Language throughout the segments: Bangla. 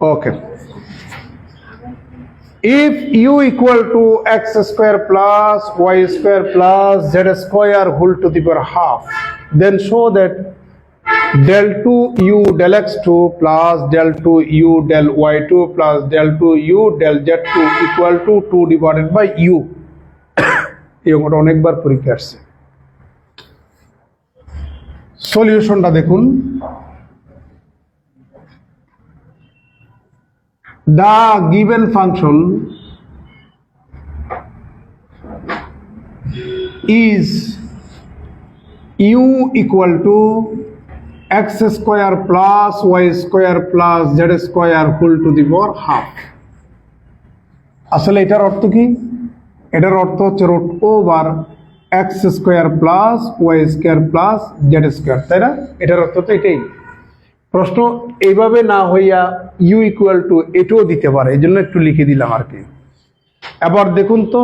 Okay. If u equal to x square plus y square plus z square whole to the power half, then show that del 2 u del x2 plus del 2 u del y2 plus del 2 u del z2 equal to 2 divided by u. এই অঙ্কটা অনেকবার পরীক্ষা আসছে সলিউশনটা দেখুন the given function is u equal to x square plus y square plus z square whole to the power half আসলে এটার অর্থ কি এটার অর্থ হচ্ছে root over x square plus y square plus z square তাই না এটার অর্থ তো এটাই প্রশ্ন, এইভাবে না হইয়া ইউ ইকুয়াল টু এটাও দিতে পারে। এই জন্য একটু লিখে দিলাম আর কি। এবার দেখুন তো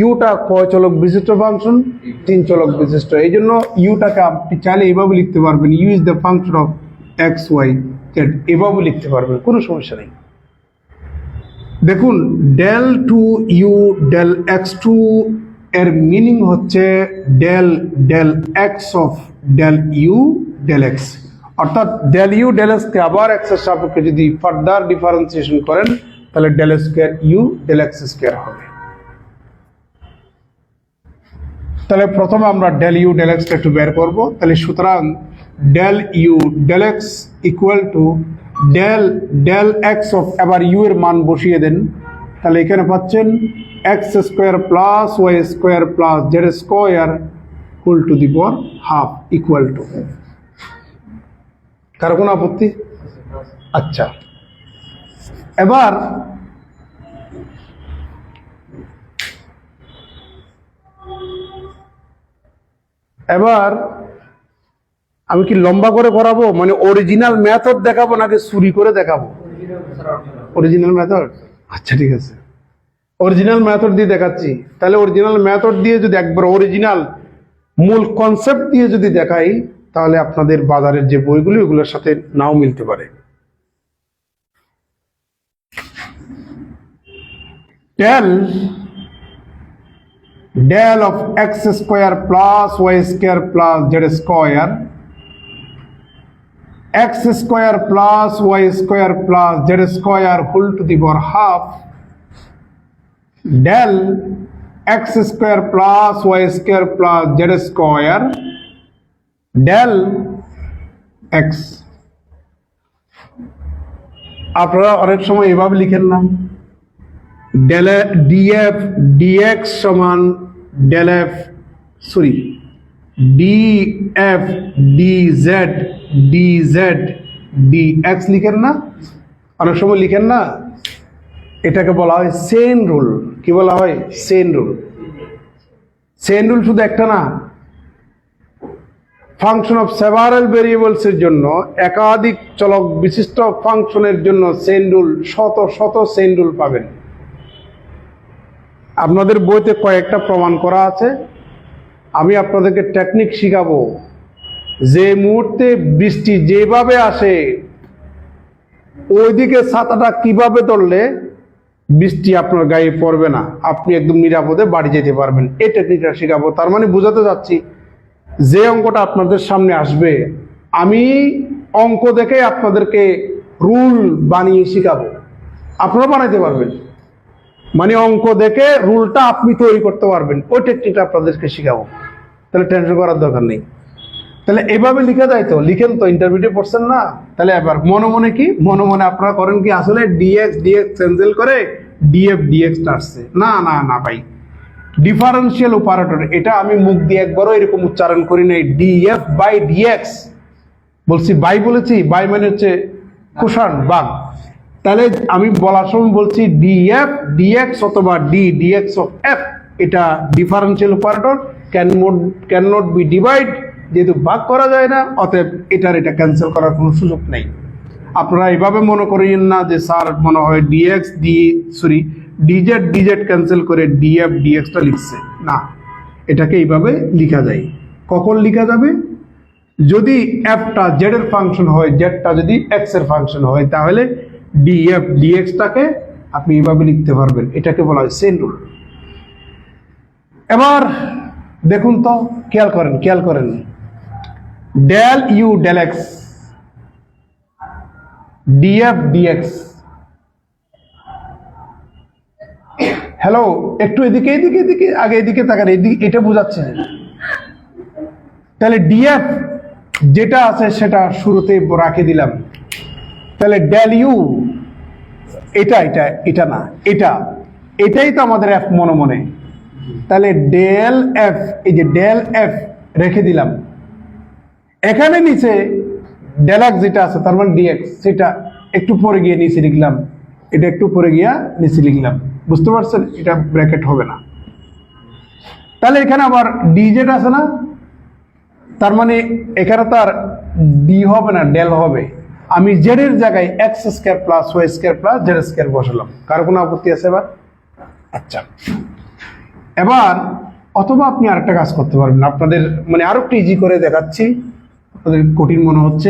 ইউটা কয় চলক বিশিষ্ট ফাংশন তিন চলক বিশিষ্ট। এই জন্য ইউটাকে আপনি চাইলে এইভাবে লিখতে পারবেন। U is the function of x y z এভাবে লিখতে পারবেন, কোনো সমস্যা নেই। দেখুন del two u del x two এর মিনিং হচ্ছে del del x of del u del x অর্থাৎ ডেল ইউ ডেল এক্সকে আবার এক্সের সাপেক্ষে যদি ফার্দার ডিফারেন্সিয়েশন করেন, তাহলে del square u del x square হবে। তাহলে প্রথমে আমরা ডেল ইউ ডেল এক্সটা একটু বের করব। তাহলে সুতরাং del u del x equal to del del x of এবার ইউ এর মান বসিয়ে দেন। তাহলে এখানে পাচ্ছেন x square plus y square plus z square full to the power half equal two কারও কোনো আপত্তি? আচ্ছা। এবার এবার আমি কি লম্বা করে করাবো? মানে অরিজিনাল মেথড দেখাবো নাকি চুরি করে দেখাবো? অরিজিনাল মেথড আচ্ছা ঠিক আছে। অরিজিনাল মেথড দিয়ে দেখাচ্ছি। তাহলে অরিজিনাল মেথড দিয়ে যদি একবার অরিজিনাল মূল কনসেপ্ট দিয়ে যদি দেখাই তাহলে আপনাদের বাজারের যে বইগুলি, ওগুলোর সাথে নাও মিলতে পারে। Tell, del of x square plus y square plus z square, x square plus y square plus z square whole to the power half, del x square plus y square plus z square del x. আপনারা অনেক সময় এভাবে লিখেন না। ডেল ডিএফ ডিএক্স সমান del f sorry df dz dz dx লিখেন না। অনেক সময় লিখেন না। এটাকে বলা হয় সেন রুল কি বলা হয়? সেন রুল সেন রুল শুধু একটা না। ফাংশন অফ সেভারেল ভেরিয়েবলসের জন্য, একাধিক চলক বিশিষ্ট ফাংশনের জন্য সেন্ডুল শত শত সেন্ডুল পাবেন। আপনাদের বইতে কয়েকটা প্রমাণ করা আছে। আমি আপনাদেরকে টেকনিক শিখাবো। যে মুহূর্তে বৃষ্টি যেভাবে আসে, ওইদিকে ছাতাটা কীভাবে ধরলে বৃষ্টি আপনার গায়ে পড়বে না। আপনি একদম নিরাপদে বাড়ি যেতে পারবেন। এই টেকনিকটা শেখাবো। তার মানে বোঝাতে যাচ্ছি যে অঙ্কটা আপনাদের সামনে আসবে, আমি অঙ্ক দেখে আপনাদেরকে রুল বানিয়ে শিখাবো। আপনারা বানাইতে পারবেন। মানে অঙ্ক দেখে রুলটা আপনি তৈরি করতে পারবেন। ওই টেকনিকটা আপনাদেরকে শিখাবো। তাহলে টেনশন করার দরকার নেই। তাহলে এভাবে লিখে যায় তো। লিখেন তো ইন্টারভিউতে পড়ছেন না। তাহলে এবার মনে মনে কি? মনে মনে আপনারা করেন কি? আসলে ডিএক্স ডিএক্স ক্যান্সেল করে ডিএফ ডিএক্স আসছে। না না না ভাই। ডিফারেন্সিয়াল অপারেটর এটা আমি মুখ দিয়ে একবারও এরকম উচ্চারণ করি নাই। ডিএফ বাই ডিএক্স বলছি বাই বলেছি বাই মানে হচ্ছে কুষাণ, বাঘ। তাহলে আমি বলার সময় বলছি ডিএফ ডিএক্স অথবা ডি ডিএক্স অফ এফ এটা differential operator can can not be divide যেহেতু ভাগ করা যায় না, অতএব এটার এটা ক্যান্সেল করার কোনো সুযোগ নেই। আপনারা এভাবে মনে করেন না যে স্যার মনে হয় dx d sorry dz dz cancel করে ডিএফ ডিএক্সটা লিখছে। না, এটাকে এইভাবে লিখা যায়। কখন লিখা যাবে? যদি এফটা জেড এর ফাংশন হয় জেডটা যদি এক্সের ফাংশন হয়, তাহলে ডিএফ ডিএক্সটাকে আপনি এইভাবে লিখতে পারবেন। এটাকে বলা হয় সেন রুল এবার দেখুন তো, খেয়াল করেন খেয়াল করেন। Del u del x df dx hello একটু এদিকে এদিকে এদিকে, আগে এদিকে তাকান, এদিকে, এটা বোঝাচ্ছে তাহলে ডিএফ যেটা আছে সেটা শুরুতে রাখে দিলাম। তাহলে ডেল ইউ এটা এটা এটা না, এটা, এটাই তো আমাদের এফ মনে মনে। তাহলে ডেল এফ এই যে ডেল এফ রেখে দিলাম। এখানে নিচে ডেলাক্স যেটা আছে, তার মানে ডিএক্স সেটা একটু পরে গিয়ে নিচে লিখলাম। এটা একটু পরে গিয়া নিচে লিখলাম। বুঝতে পারছেন? এটা ব্র্যাকেট হবে না। তাহলে এখানে আবার ডি যেটা আছে না? তার মানে এখানে তার ডি হবে না ডেল হবে। আমি জেড এর জায়গায় x square plus y square plus z square বসালাম। কার কোনো আপত্তি আছে এবার? আচ্ছা। এবার অথবা আপনি আরেকটা কাজ করতে পারবেন। আপনাদের মানে আরও একটু ইজি করে দেখাচ্ছি। আপনাদের কঠিন মনে হচ্ছে।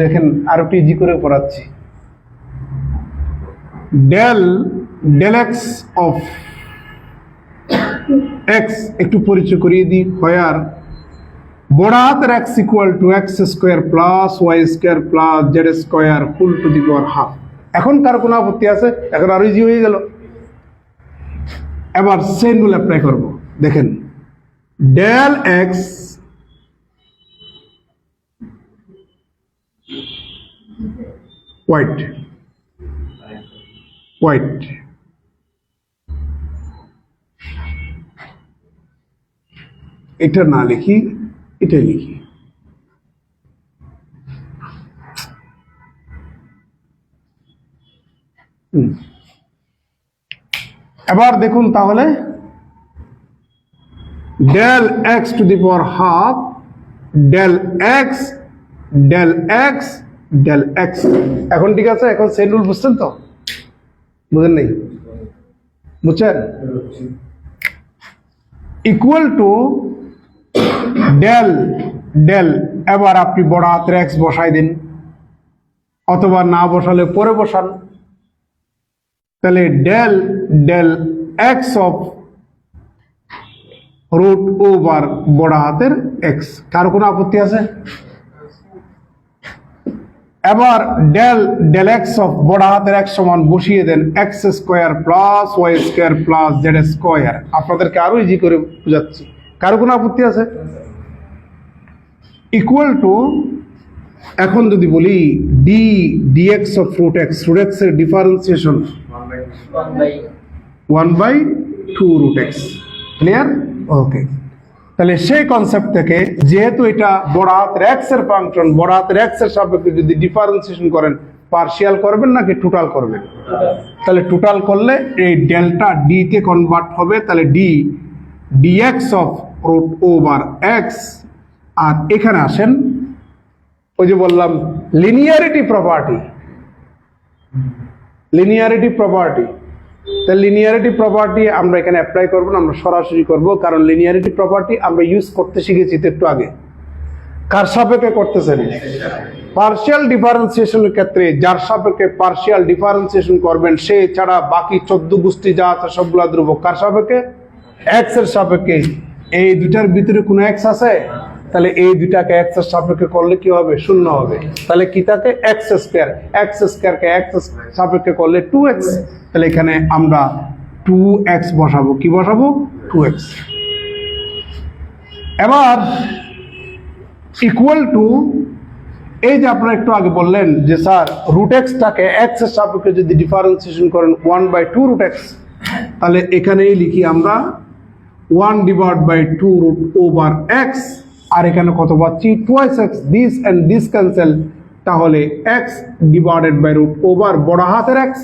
দেখেন আরও একটু ইজি করে পড়াচ্ছি। Del del x of x একটু পরিচয় করিয়ে দিই হোয়ার বড় হাতের x equal to x square plus y square plus z square full to the power half এখন কার কোনো আপত্তি আছে? এখন আরও ইজি হয়ে গেল। এবার সেন রুল অ্যাপ্লাই করব দেখেন ডেল এক্স হোয়াইট হোয়াইট এটা না লিখি, এটাই লিখি হুম। এবার দেখুন তাহলে del x to the power half del x del x del x এখন ঠিক আছে, এখন সেন রুল বুঝছেন তো? বুঝেন নেই? বুঝছেন? ইকুয়াল টু ডেল ডেল এবার আপনি বড় হাতের এক্স বসাই দিন। অথবা না বসালে পরে বসান। তাহলে del del x of root over বড় হাতের এক্স কার কোনো আপত্তি আছে? এবার ডেল ডেল এক্স অফ বড় হাতের এক সমান বসিয়ে দেন x square plus y square plus z square আপনাদেরকে আরও ইজি করে বুঝাচ্ছি। কারও কোনো আপত্তি আছে? ইকুয়াল টু এখন যদি বলি d dx of root x root এক্সের differentiation one by two root x clear okay তাহলে সেই কনসেপ্ট থেকে যেহেতু এটা হাতের এক্সের ফাংশন বড় এক্সের সাপেক্ষে যদি ডিফারেন্সিয়েশন করেন পার্শিয়াল করবেন নাকি টোটাল করবেন? তাহলে টোটাল করলে এই ডেল্টা ডি তে কনভার্ট হবে, তাহলে d d x of root over x আর এখানে আসেন, ওই যে বললাম লিনিয়ারিটি প্রপার্টি লিনিয়ারিটি প্রপার্টি তা লিনিয়ারিটি প্রপার্টি আমরা এখানে অ্যাপ্লাই করব না, আমরা সরাসরি করব, কারণ লিনিয়ারিটি প্রপার্টি আমরা ইউজ করতে শিখেছি একটু আগে। কার সাপেক্ষে করতেছেন? পার্শিয়াল ডিফারেন্সিয়েশনের ক্ষেত্রে যার সাপেক্ষে পার্শিয়াল ডিফারেন্সিয়েশন করবেন, সে ছাড়া বাকি চোদ্দ গোষ্ঠী যা আছে সবগুলা ধ্রুবক, কার সাপেক্ষে? এক্সের সাপেক্ষে। এই দুটার ভিতরে কোনো এক্স আছে? তাহলে এই এক্সের সাপেক্ষে করলে কি হবে? শূন্য হবে। তাহলে কি থাকে এক্স স্কোয়ার এক্স স্কোয়ারকে এক্স সাপেক্ষে করলে টু এক্স তাহলে এখানে আমরা টু এক্স বসাবো। কি বসাবো? টু এক্স এবার ইকুয়াল টু এই যে আপনারা একটু আগে বললেন যে, স্যার রুট এক্সটাকে এক্সের সাপেক্ষে যদি ডিফারেন্সিয়েশন করেন one by two root x তাহলে এখানেই লিখি আমরা one divide by two root over x আর এখানে কত পাচ্ছি? Twice x this and this cancel তাহলে x divided by root over বড় হাতের এক্স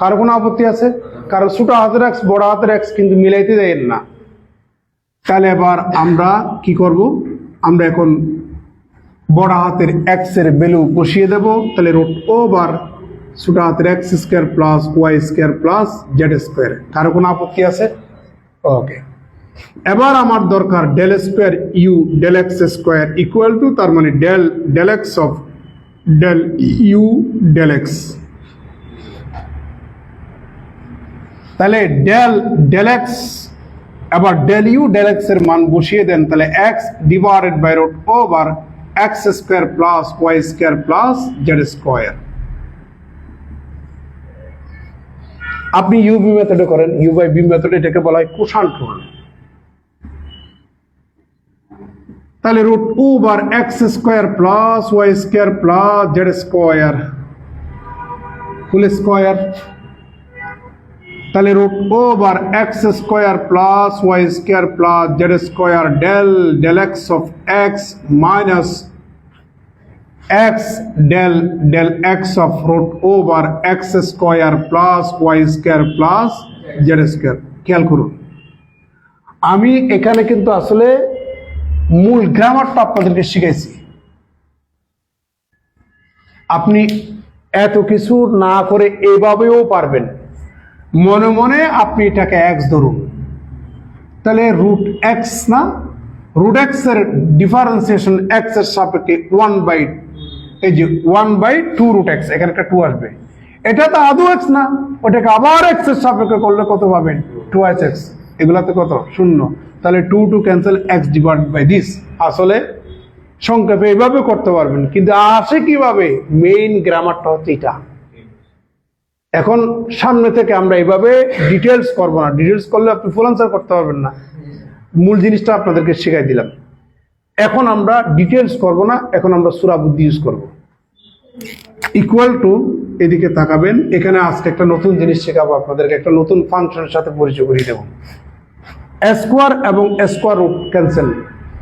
কারও কোনো আপত্তি আছে? কারও ছোট হাতের এক্স বড় হাতের এক্স কিন্তু মিলাইতে দেয় না। তাহলে এবার আমরা কি করব? আমরা এখন বড় হাতের এক্সের ভ্যালু বসিয়ে দেব। তাহলে রুট ওভার ছোট হাতের x square plus y square plus z square কারও কোনো আপত্তি আছে? ওকে এবার আমার দরকার del square u del x square equal to তার মানে del del x of del u del x তাহলে ডেল ডেল এক্স আবার ডেল ইউ ডেল এক্সের মান বসিয়ে দেন, তাহলে x divided by root over x square plus y square plus z square আপনি ইউ বি মেথডে করেন ইউ বাই বি মেথড এটাকে বলা হয় কোশান্ট রুল তাহলে root over x square plus y square plus z square full square তাহলে root over x square plus y square plus z square del del x of x minus x del del x of root over x square plus y square plus z square খেয়াল করুন। আমি এখানে কিন্তু আসলে মূল গ্রামারটা আপনাদেরকে শিখাইছি। আপনি এত কিছু না করে এভাবেও পারবেন। মনে মনে আপনি এটাকে এক্স ধরুন। তাহলে রুট এক্স না? রুট এক্সের ডিফারেন্সিয়েশন এক্সের সাপেক্ষে ওয়ান বাই এই যে one by two root x এখানে একটা টু আসবে। এটা তো আদৌ এক্স না, ওটাকে আবার এক্সের সাপেক্ষে করলে কত পাবেন? টু এক্স এগুলাতে কত? শূন্য। তাহলে two two cancel x divide by this আসলে সংক্ষেপে এইভাবে করতে পারবেন। কিন্তু আসে কীভাবে? মেইন গ্রামারটা হচ্ছে এটা। এখন সামনে থেকে আমরা এইভাবে ডিটেলস করব না। ডিটেলস করলে আপনি ফুল আনসার করতে পারবেন না। মূল জিনিসটা আপনাদেরকে শেখাই দিলাম। এখন আমরা ডিটেলস করব না। এখন আমরা সুরা বুদ্ধি ইউজ করব। ইকুয়াল টু এদিকে তাকাবেন। এখানে আজকে একটা নতুন জিনিস শেখাবো আপনাদেরকে। একটা নতুন ফাংশনের সাথে পরিচয় করিয়ে দেবো। স্কোয়ার এবং স্কোয়ার রুট ক্যান্সেল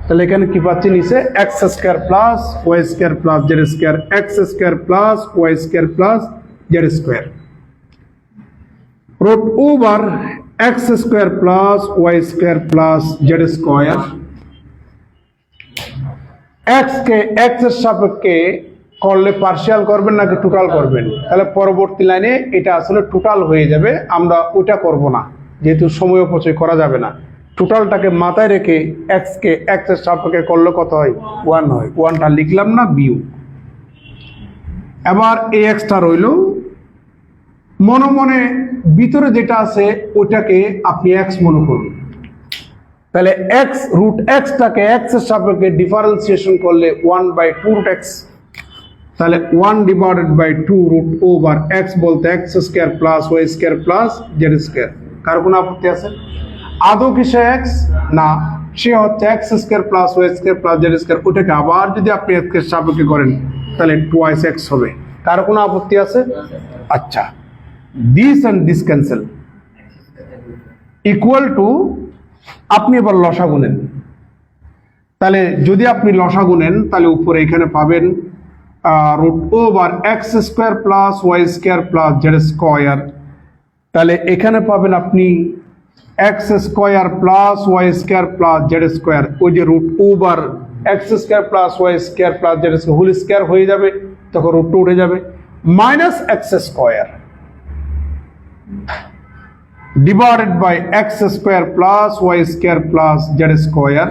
তাহলে এখানে কি পাচ্ছি নিচে? X square plus y square plus z square x square plus y square plus z square root over x square plus y square plus z square. X কে এক্সের সাপেক্ষে করলে পার্শিয়াল করবেন নাকি টোটাল করবেন? তাহলে পরবর্তী লাইনে এটা আসলে টোটাল হয়ে যাবে, আমরা ওটা করব না, যেহেতু সময় অপচয় করা যাবে না। টোটালটাকে মাথায় রেখে x কে x এর সাপেক্ষে করলে কত হয়? ওয়ান হয়। ওয়ানটা লিখলাম না বিউ এবার এই এক্সটা রইল। মনে মনে ভিতরে যেটা আছে ওটাকে আপনি এক্স মনে করুন। তাহলে এক্স রুট এক্সটাকে এক্সের সাপেক্ষে ডিফারেন্সিয়েশন করলে one by two root x. তাহলে one divided by two root over x বলতে x square plus y square plus z square. কার কোনো আপত্তি আছে? আদৌ কি সে এক্স না। সে হচ্ছে x square plus y square plus z square ওটাকে আবার যদি আপনি এক্সের সাপেক্ষে করেন, তাহলে টুয়াইস এক্স হবে। কার কোনো আপত্তি আছে? আচ্ছা। This and this cancel equal to আপনি এবার লসা গুনেন। তাহলে যদি আপনি লসা গুনেন, তাহলে উপরে এখানে পাবেন root over x square plus y square plus z square তাহলে এখানে পাবেন আপনি x square plus y square plus z square ওই যে root over x square plus y square plus z square whole square হয়ে যাবে, তখন রুট উঠে যাবে minus x square divided by x square plus y square plus z square,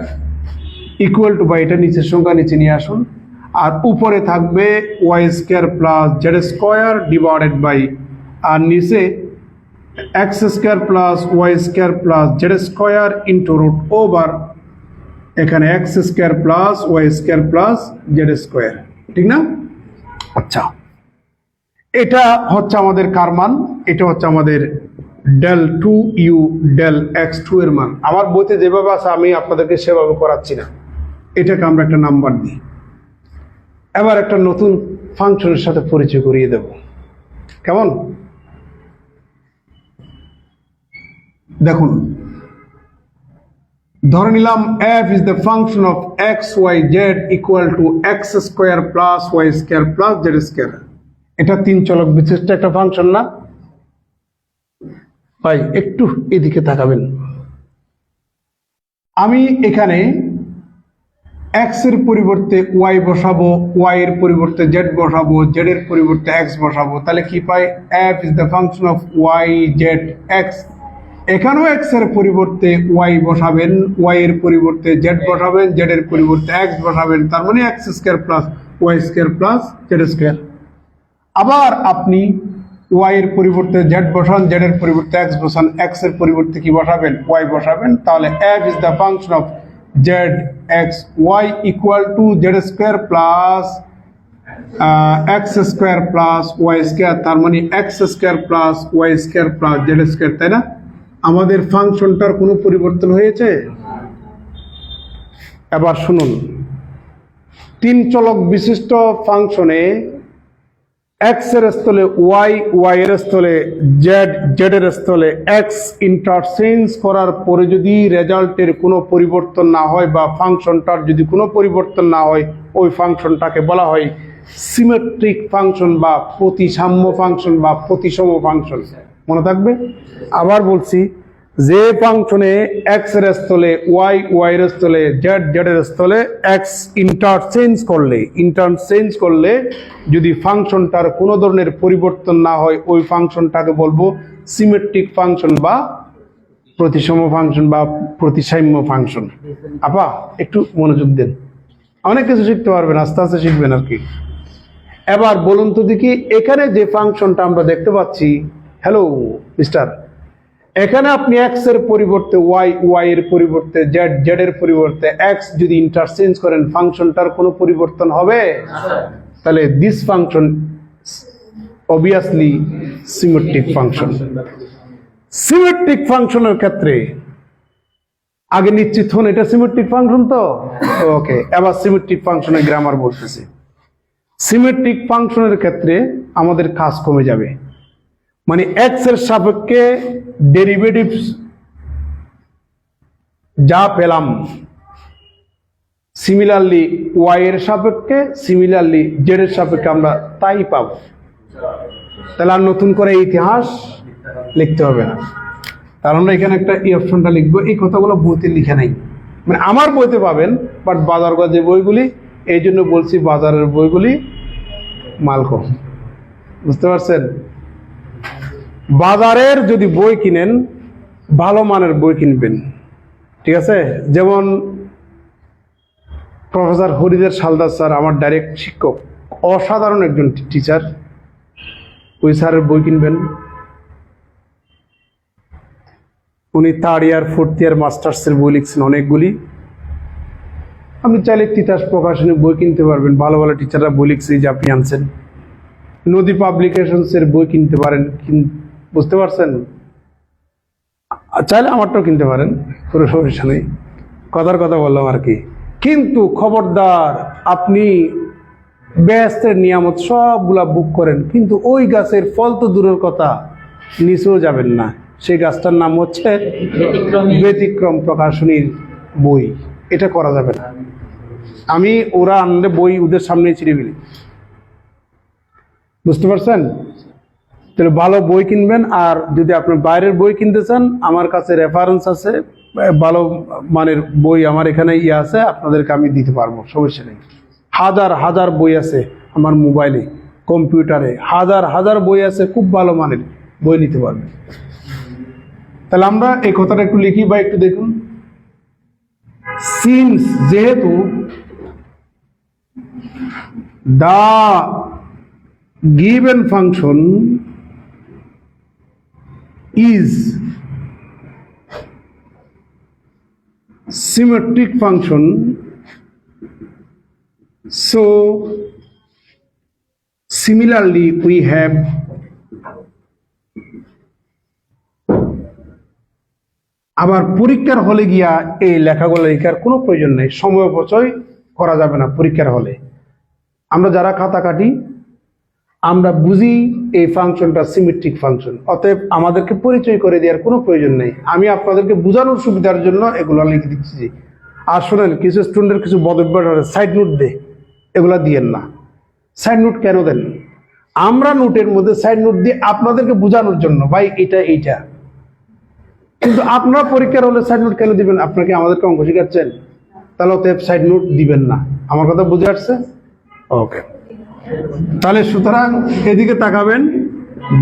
equal to by এটা নিচের সংখ্যা নিচে নিয়ে আসুন, আর উপরে থাকবে y square plus z square divided by, আর নিচে x square plus y square plus z square into root over এখানে x square plus y square plus z square ঠিক না? আচ্ছা। এটা হচ্ছে আমাদের কার মান? এটা হচ্ছে আমাদের del two u del x two এর মান। আমার বইতে যেভাবে আছে, আমি আপনাদেরকে সেভাবে করাচ্ছি না। এটাকে আমরা একটা নাম্বার দিই। এবার একটা নতুন ফাংশনের সাথে পরিচয় করিয়ে দেব। কেমন? দেখুন। ধরে নিলাম f is the function of x y z equal to x square plus y square plus z square এটা তিন চলক বিশিষ্ট একটা ফাংশন না। ভাই, একটু এদিকে তাকাবেন। আমি এখানে এক্সের পরিবর্তে ওয়াই বসাবো ওয়াই এর পরিবর্তে জেড বসাবো জেড এর পরিবর্তে এক্স বসাবো, তাহলে কি পাই? F is the function of y z x এখানেও এক্সের পরিবর্তে ওয়াই বসাবেন ওয়াই এর পরিবর্তে জেড বসাবেন জেড এর পরিবর্তে এক্স বসাবেন, তার মানে x square plus y square plus z square আবার আপনি ওয়াই এর পরিবর্তে জেড বসান জেড এর পরিবর্তে এক্স বসান এক্সের পরিবর্তে কি বসাবেন? ওয়াই বসাবেন, তাহলে f is the function of z x y equal to z square plus x square plus y square তার মানে x square plus y square plus z square তাই না? আমাদের ফাংশনটার কোনো পরিবর্তন হয়েছে? এবার শুনুন। তিন চলক বিশিষ্ট ফাংশনে এক্সের স্থলে ওয়াই ওয়াই এর স্থলে জেড জেড এর স্থলে এক্স ইন্টারচেঞ্জ করার পরে যদি রেজাল্টের কোনো পরিবর্তন না হয় বা ফাংশনটার যদি কোনো পরিবর্তন না হয়, ওই ফাংশনটাকে বলা হয় সিমেট্রিক ফাংশন বা প্রতিসাম্য ফাংশন বা প্রতিসম ফাংশন মনে থাকবে? আবার বলছি, যে ফাংশনে এক্সের স্থলে ওয়াই ওয়াই এর স্থলে জেড জেড এর স্থলে এক্স ইন্টারচেঞ্জ করলে ইন্টারচেঞ্জ করলে যদি ফাংশনটার কোনো ধরনের পরিবর্তন না হয়, ওই ফাংশনটাকে বলব সিমেট্রিক ফাংশন বা প্রতিসম ফাংশন বা প্রতিসাম্য ফাংশন আপা, একটু মনোযোগ দেন। অনেক কিছু শিখতে পারবেন, আস্তে আস্তে শিখবেন আর কি। এবার বলুন তো দেখি, এখানে যে ফাংশনটা আমরা দেখতে পাচ্ছি হ্যালো মিস্টার এখানে আপনি এক্সের পরিবর্তে ওয়াই ওয়াই এর পরিবর্তে জেড জেড এর পরিবর্তে এক্স যদি ইন্টারচেঞ্জ করেন ফাংশনটার কোনো পরিবর্তন হবে? তাহলে this function obviously symmetric function symmetric ফাংশনের ক্ষেত্রে, আগে নিশ্চিত হন এটা সিমেট্রিক ফাংশন তো? ওকে এবার সিমেট্রিক ফাংশনের গ্রামার বলতেছি। সিমেট্রিক ফাংশনের ক্ষেত্রে আমাদের কাজ কমে যাবে। মানে এক্সের সাপেক্ষে ডেরিভেটিভস যা পেলাম সিমিলারলি ওয়াই এর সাপেক্ষে সিমিলারলি জেড এর সাপেক্ষে আমরা তাই পাব। তাহলে আর নতুন করে ইতিহাস লিখতে হবে না। তাহলে আমরা এখানে একটা এই অপশনটা লিখব, এই কথাগুলো বইতে লিখে নাই। মানে আমার বইতে পাবেন বাট বাজারগঞ্জ যে বইগুলি, এই জন্য বলছি বাজারের বইগুলি মাল কম বুঝতে পারছেন? বাজারের যদি বই কিনেন, ভালো মানের বই কিনবেন। ঠিক আছে? যেমন প্রফেসর হরিদের সালদার স্যার, আমার ডাইরেক্ট শিক্ষক, অসাধারণ একজন টিচার ওই স্যারের বই কিনবেন। উনি থার্ড ইয়ার ফোর্থ ইয়ার মাস্টার্সের বই লিখছেন অনেকগুলি। আপনি চাইলে তিতাস প্রকাশনী বই কিনতে পারবেন। ভালো ভালো টিচাররা বই লিখছে যে আপনি আনছেন। নদী পাবলিকেশনসের বই কিনতে পারেন বুঝতে পারছেন? চাইলে আমারটাও কিনতে পারেন কোনো সমস্যা নেই। কথার কথা বললাম আর কি। কিন্তু খবরদার আপনি ব্যস্তের নিয়ামত সবগুলা বুক করেন কিন্তু ওই গাছের ফল তো দূরের কথা নিচেও যাবেন না। সেই গাছটার নাম হচ্ছে ব্যতিক্রম। প্রকাশনীর বই। এটা করা যাবে না। আমি ওরা আনলে বই ওদের সামনে ছিঁড়ে ফেলি। বুঝতে পারছেন? তাহলে ভালো বই কিনবেন, আর যদি আপনি বাইরের বই কিনতে চান, আমার কাছে রেফারেন্স আছে, ভালো মানের বই আমার এখানে ইয়ে আছে, আপনাদেরকে আমি দিতে পারব, সমস্যা নেই। হাজার হাজার বই আছে আমার মোবাইলে, কম্পিউটারে, হাজার হাজার বই আছে, খুব ভালো মানের বই নিতে পারবেন। তাহলে আমরা এই কথাটা একটু লিখি বা একটু দেখুন। সিন্স যেহেতু দা given function is symmetric function. So, similarly, we have আবার পরীক্ষার হলে গিয়া এই লেখাগুলো লেখার কোনো প্রয়োজন নেই। সময় অপচয় করা যাবে না পরীক্ষার হলে। আমরা যারা খাতা কাটি আমরা বুঝি এই ফাংশনটা সিমেট্রিক ফাংশন। অতএব আমাদেরকে পরিচয় করে দেওয়ার কোনো প্রয়োজন নেই। আমি আপনাদেরকে বোঝানোর সুবিধার জন্য এগুলো লিখে দিচ্ছি। আর শোনেন, কিছু স্টুডেন্টের কিছু বদভ্যাস সাইড নোট দে। এগুলা দিয়েন না। সাইড নোট কেন দেন? আমরা নোটের মধ্যে সাইড নোট দিয়ে আপনাদেরকে বোঝানোর জন্য। ভাই, এটা, এইটা। কিন্তু আপনার পরীক্ষার হলে সাইড নোট কেন দিবেন? আপনাকে আমাদেরকে অঙ্ক শেখাচ্ছেন? তাহলে অতএব সাইড নোট দিবেন না। আমার কথা বুঝে আসছে? ওকে তাহলে সুতরাং এদিকে তাকাবেন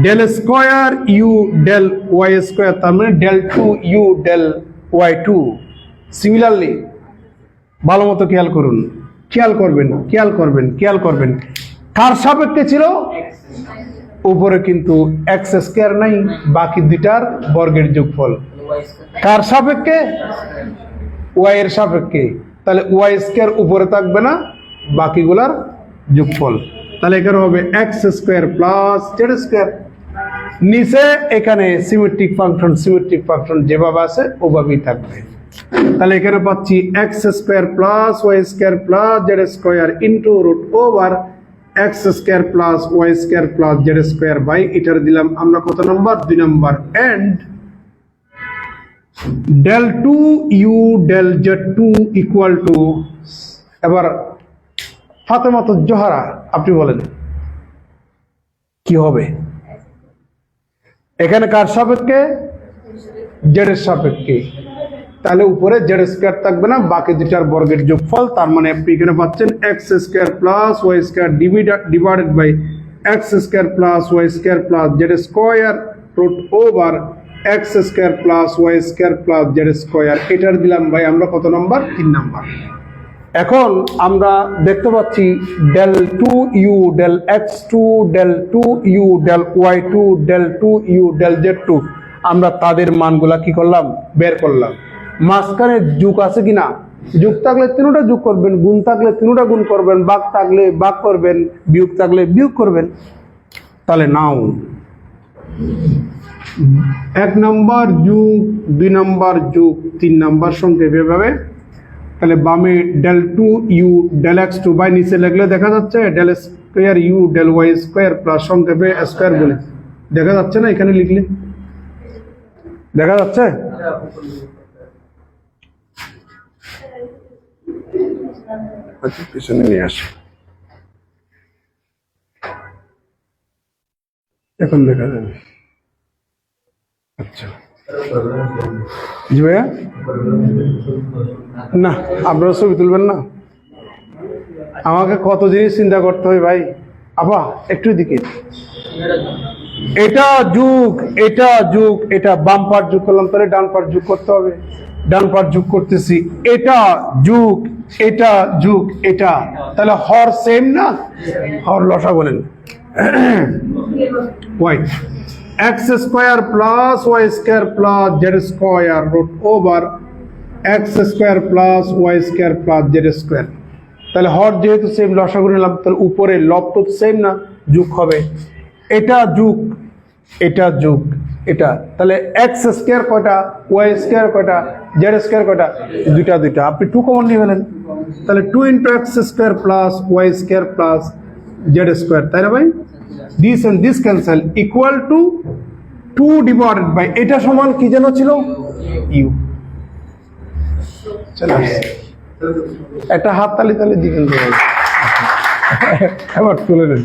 del square u del y square তার মানে del two u del y two similarly ভালো মতো খেয়াল করুন, খেয়াল করবেন খেয়াল করবেন খেয়াল করবেন। কার সাপেক্ষে ছিল? উপরে কিন্তু এক্স স্কোয়ার নাই, বাকি দুইটার বর্গের যোগফল। কার সাপেক্ষে? ওয়াই এর সাপেক্ষে। তাহলে ওয়াই স্কোয়ার উপরে থাকবে না, বাকিগুলার যোগফল। তাহলে এখানে হবে x square plus z square নিচে এখানে সিমেট্রিক ফাংশন সিমেট্রিক ফাংশন যেভাবে আছে, ওভাবেই থাকবে। তাহলে এখানে পাচ্ছি x square plus y square plus z square into root over x square plus y square plus z square by এটার দিলাম আমরা কত নম্বর দুই নম্বর and del two u del z two equal to এবার ফাতেমাত জোহারা আপনি বলেন। কি হবে? এখানে কার সাপেক্ষে? জেডের সাপেক্ষে। তাহলে উপরে জেড স্কোয়ার থাকবে না, বাকি দুটার বর্গের যোগফল, তার মানে আপনি এখানে পাচ্ছেন x square plus y square divided by x square plus y square plus z square root over x square plus y square plus z square. এটার দিলাম ভাই, আমরা কত নম্বর? তিন নম্বর। এখন আমরা দেখতে পাচ্ছি del two u, del x two, del two u, del y two, del two u, del z two. আমরা তাদের মানগুলা কি করলাম? বের করলাম। মাঝখানে যুগ আছে কি না যুগ থাকলে তিনোটা যুগ করবেন, গুণ থাকলে তিনোটা গুণ করবেন বাঘ থাকলে বাঘ করবেন, বিয়োগ থাকলে বিয়োগ করবেন। তাহলে নাও। এক নম্বর যুগ, দুই নম্বর যুগ, তিন নম্বর সংক্ষেপ এভাবে তাহলে বামে del two u del x two by নিচে লাগলে দেখা যাচ্ছে del square u del y square plus সংক্ষেপে স্কোয়ার বলে দেখা যাচ্ছে না এখানে লিখলে? দেখা যাচ্ছে? আচ্ছা পিছনে নিয়ে আসো। এখন দেখা যাবে। আচ্ছা। জি ভাইয়া? না, আপনারা ছবি তুলবেন না। আমাকে কত জিনিস চিন্তা করতে হয় ভাই। আবা একটু দিকে এটা যুগ এটা যুগ, এটা বাম পার যুগ করলাম, তাহলে ডান পার যুগ করতে হবে। ডান পার যুগ করতেছি, এটা যুগ এটা যুগ, এটা। তাহলে হর সেম না? হর লসা বলেন। Y x square plus y square plus z square root over x square plus y square plus z square তাহলে হর যেহেতু সেম লসাগু নিলাম, তাহলে উপরে লব তো সেম না, যুগ হবে। এটা যুগ এটা যুগ, এটা। তাহলে এক্স স্কোয়ার কয়টা ওয়াই স্কোয়ার কয়টা জেড স্কোয়ার কয়টা, দুইটা দুইটা। আপনি টু কমন নিয়ে ফেলেন। তাহলে two into x square plus y square plus z square তাই না ভাই? This and this cancel equal to two divided by এটা সমান কি যেন ছিল? ইউ একটা হাত তালি তালি দিবেন। এবার তুলে নেন